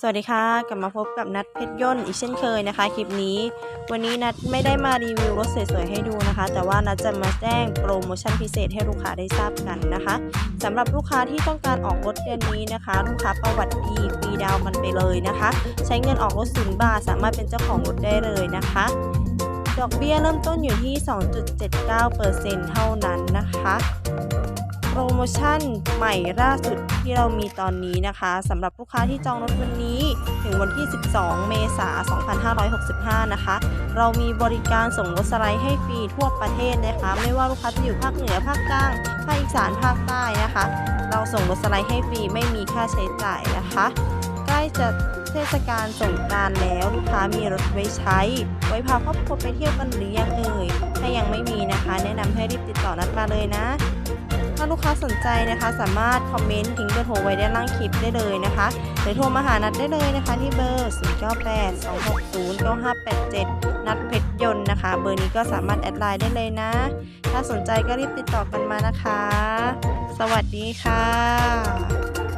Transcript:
สวัสดีค่ะ กลับมาพบกับนัดเพชรย่นอีกเช่นเคยนะคะ คลิปนี้ วันนี้นัดไม่ได้มารีวิวรถสวยๆให้ดูนะคะ แต่ว่านัดจะมาแจ้งโปรโมชั่นพิเศษให้ลูกค้าได้ทราบกันนะคะสำหรับลูกค้าที่ต้องการออกรถเดือนนี้นะคะ ลูกค้าประวัติดีฟรีดาวน์กันไปเลยนะคะ ใช้เงินออกรถศูนย์บาทสามารถเป็นเจ้าของรถได้เลยนะคะ ดอกเบี้ยเริ่มต้นอยู่ที่ 2.79%เท่านั้นนะคะ รโมชั่นใหม่ล่าสุดที่เรามีตอนนี้นะคะสำหรับลูกค้าที่จองรถวันนี้ ถึงวันที่ 12 เมษายน 2565 นะคะ เรามีบริการส่งรถสไลด์ให้ฟรีทั่วประเทศนะคะ ไม่ว่าลูกค้าจะอยู่ภาคเหนือภาคกลางภาคอีสานภาคใต้นะคะ เราส่งรถสไลด์ให้ฟรีไม่มีค่าใช้จ่ายนะคะ ใกล้จะเทศกาลสงกรานแล้วลูกค้ามีรถไว้ใช้ ไว้พาครอบครัวไปเที่ยวกันหรือยังเอ่ยถ้ายังไม่มีนะคะ แนะนำให้รีบติดต่อนัดมาเลยนะ ลูกค้าสนใจนะคะ สามารถคอมเมนต์ทิ้งเบอร์โทรไว้ด้านล่างคลิปได้เลยนะคะหรือโทรมาหานัดได้เลยนะคะ ที่เบอร์ 098 260 9587 นัดเพชรยนต์นะคะ เบอร์นี้ก็สามารถแอดไลน์ได้เลยนะ ถ้าสนใจก็รีบติดต่อกันมานะคะ สวัสดีค่ะ